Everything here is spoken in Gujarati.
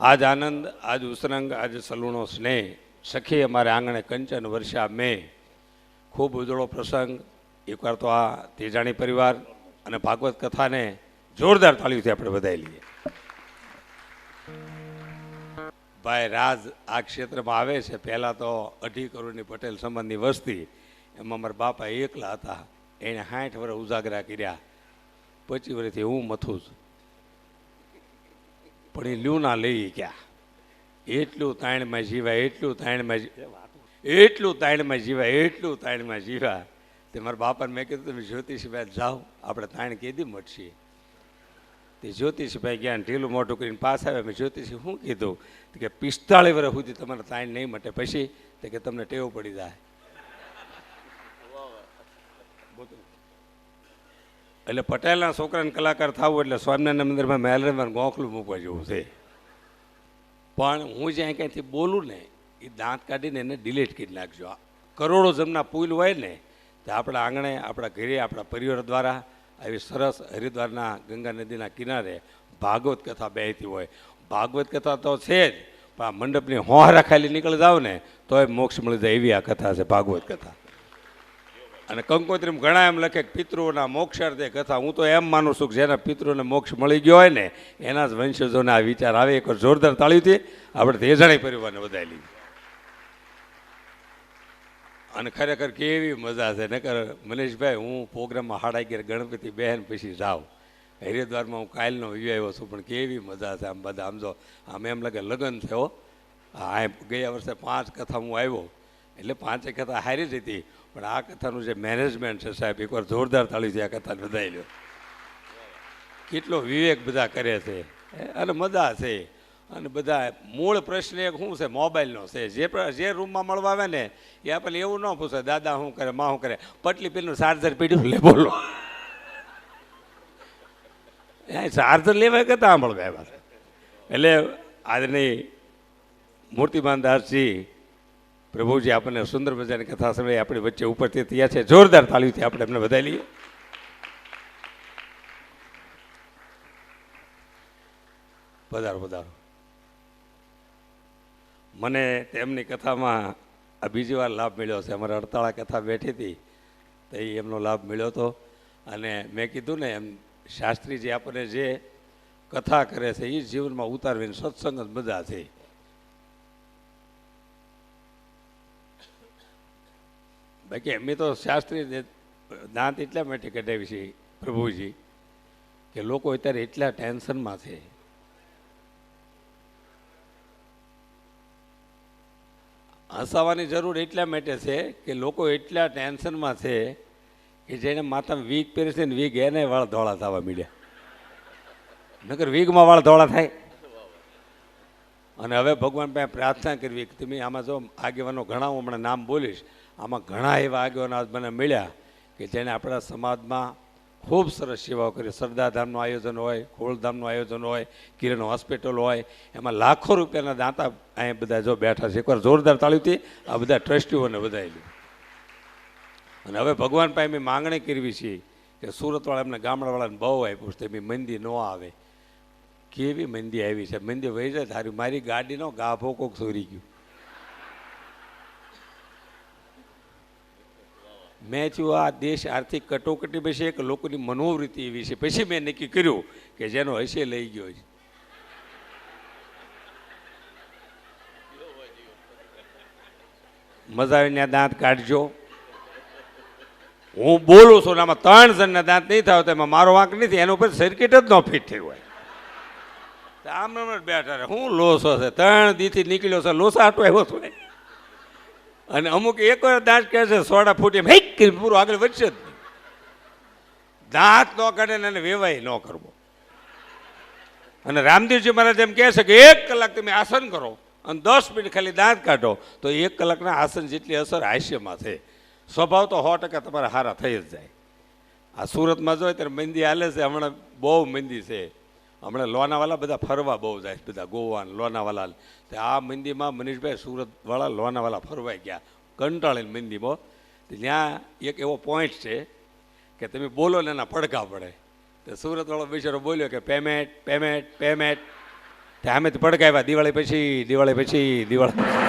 આજ આનંદ, આજ ઉસરંગ, આજ સલૂણો સ્નેહ. સખી અમારે આંગણે કંચન વર્ષા મેં. ખૂબ ઉજળો પ્રસંગ. એકવાર તો આ તેજાણી પરિવાર અને ભાગવત કથાને જોરદાર તાળીઓથી આપણે વધાવી લઈએ. ભાઈ, રાજ આ ક્ષેત્રમાં આવે છે. પહેલાં તો અઢી કરોડની પટેલ સંબંધની વસ્તી. એમાં મારા બાપા એકલા હતા. એણે સાઠ વર્ષ ઉજાગરા કર્યા. પચીસ વર્ષથી હું મથું છું. પણ એ લ્યુના લઈ ગયા. એટલું તાણમાં જીવાય, એટલું તાણમાં એટલું તાણમાં જીવાય, એટલું તાણમાં જીવા તે મારા બાપાને મેં કીધું, તમે જ્યોતિષભાઈ જાઓ, આપણે તાણ કીધી મટશે તે જ્યોતિષભાઈ ગયા ઢીલું મોટું કરીને પાસ આવ્યા. મેં જ્યોતિષી શું કીધું? કે પિસ્તાળીસ વર્ષ સુધી તમારે તાણ નહીં મટે. પછી તો કે તમને ટેવ પડી જાય. એટલે પટેલના છોકરાને કલાકાર થવું એટલે સ્વામિનારાયણ મંદિરમાં મેલરેમાં ગોખલું મૂકવા જેવું છે. પણ હું જ્યાં ક્યાંયથી બોલું ને, એ દાંત કાઢીને એને ડિલીટ કરી નાખજો. કરોડો જમના પુલ હોય ને, તે આપણા આંગણે, આપણા ઘરે, આપણા પરિવાર દ્વારા આવી સરસ હરિદ્વારના ગંગા નદીના કિનારે ભાગવત કથા બેહતી હોય. ભાગવત કથા તો છે જ, પણ આ મંડપની હોહારા ખાલી નીકળી જાવ ને, તોય મોક્ષ મળી જાય એવી આ કથા છે ભાગવત કથા. અને કંકોત્રીમાં ઘણા એમ લખે કે પિતૃઓના મોક્ષાર્થે કથા. હું તો એમ માનું છું કે જેના પિતૃને મોક્ષ મળી ગયો હોય ને, એના જ વંશજોને આ વિચાર આવે. એક જોરદાર તાળીથી આપણે તેજાણી પરિવારને વધારી લીધી અને ખરેખર કેવી મજા છે. નકર મનીષભાઈ, હું પ્રોગ્રામમાં હાડા અગિયાર ગણપતિ બહેન પછી જાઉં. હરિદ્વારમાં હું વ્યુ આવ્યો છું, પણ કેવી મજા છે આમ બધા. આમ જો, આમ એમ લાગે લગ્ન થયો આ ગયા વર્ષે પાંચ કથા હું આવ્યો. એટલે પાંચે કથા હારી જ હતી. પણ આ કથાનું જે મેનેજમેન્ટ છે સાહેબ, એકવાર જોરદાર તાળીથી આ કથાને વધારી લો કેટલો વિવેક બધા કરે છે અને મજા છે. અને બધા મૂળ પ્રશ્ન એક શું છે? મોબાઈલનો છે. જે જે રૂમમાં મળવા આવે ને, એ આપણને એવું ન પૂછે, દાદા શું કરે? માં શું કરે? પટલી પેલું ચાર્જર પીડ્યું લે, બોલો. ચાર્જર લેવા કરતા સાંભળવા આવ્યા એટલે આજની મૂર્તિમાન દાસજી પ્રભુજી, આપણને સુંદર મજાની કથા સમય આપણી વચ્ચે ઉપરથી થયા છે. જોરદાર તાળીથી આપણે એમને વધારી લઈએ. વધારો વધારો મને તેમની કથામાં આ બીજી વાર લાભ મળ્યો છે. અમારે અડતાળા કથા બેઠી હતી, તો એ એમનો લાભ મળ્યો હતો. અને મેં કીધું ને એમ, શાસ્ત્રીજી આપણને જે કથા કરે છે એ જીવનમાં ઉતારવીને સત્સંગ જ મજા છે. બાકી અમે તો શાસ્ત્રી દાંત એટલા માટે કઢાવી છે પ્રભુજી કે લોકો અત્યારે એટલા ટેન્શનમાં છે. હસાવાની જરૂર એટલા માટે છે કે લોકો એટલા ટેન્શનમાં છે કે જેને માથામાં વીગ પહેરે છે ને વીગ એને વાળ ધોળા થવા મીડ્યા. નગર વીગમાં વાળ ધોળા થાય. અને હવે ભગવાન પાસે પ્રાર્થના કરવી કે તમે આમાં જો આગેવાનો ઘણા હું હમણાં નામ બોલીશ. આમાં ઘણા એવા આગેવાનો મને મળ્યા કે જેણે આપણા સમાજમાં ખૂબ સરસ સેવાઓ કરી. સરદારધામનું આયોજન હોય ખોળધામનું આયોજન હોય, કિરણ હોસ્પિટલ હોય, એમાં લાખો રૂપિયાના દાંતા અહીંયા બધા જો બેઠા છે. એકવાર જોરદાર તાળીથી આ બધા ટ્રસ્ટીઓને વધાયેલી અને હવે ભગવાન પાસે મેં માંગણી કરવી છે કે સુરતવાળા એમને ગામડાવાળાને બહુ આપ્યું છે. એમની મંદી ન આવે. કેવી મંદી આવી છે? મંદી વહી જાય તારી મારી ગાડીનો ગાભો કોક સુરી ગયું. મેં થયું, આ દેશ આર્થિક કટોકટી વિશે એક લોકોની મનોવૃત્તિ એવી છે. પછી મેં નક્કી કર્યું કે જેનો હશે લઈ ગયો છે. મજા આવીને દાંત કાઢજો. હું બોલું છું આમાં ત્રણ જણના દાંત નહીં થાય તો એમાં મારો વાંક નથી, એના ઉપર સર્કિટ જ ન ફિટ થયું હોય. આમ જ બેઠા હું લોસો છે, ત્રણ દીથી નીકળ્યો છે, લોસા આટો આવ્યો છું. અને અમુક એક દાંત કહે છે, સોડા ફૂટી હેક પૂરો આગળ વધશે જ નહીં. દાંત ન કાઢે ને એને વેવાય ન કરવો. અને રામદેવજી મહારાજ એમ કહે છે કે એક કલાક તમે આસન કરો અને દસ મિનિટ ખાલી દાંત કાઢો, તો એક કલાકના આસન જેટલી અસર હાસ્યમાં છે. સ્વભાવ તો સો ટકા તમારા હારા થઈ જ જાય. આ સુરતમાં જોઈએ ત્યારે મંદી હાલે છે, હમણાં બહુ મંદી છે. હમણાં લોનાવાલા બધા ફરવા બહુ જાય, બધા ગોવાને લોનાવાલા તો આ મંદીમાં મનીષભાઈ સુરતવાળા લોનાવાલા ફરવાઈ ગયા. કંટાળીને મંદીમાં ત્યાં એક એવો પોઈન્ટ છે કે તમે બોલો ને એના પડઘા પડે. તો સુરતવાળો બિચારો બોલ્યો કે પેમેન્ટ પેમેન્ટ પેમેન્ટ. તે તો પડઘાવ્યા દિવાળી પછી દિવાળી પછી, દિવાળી.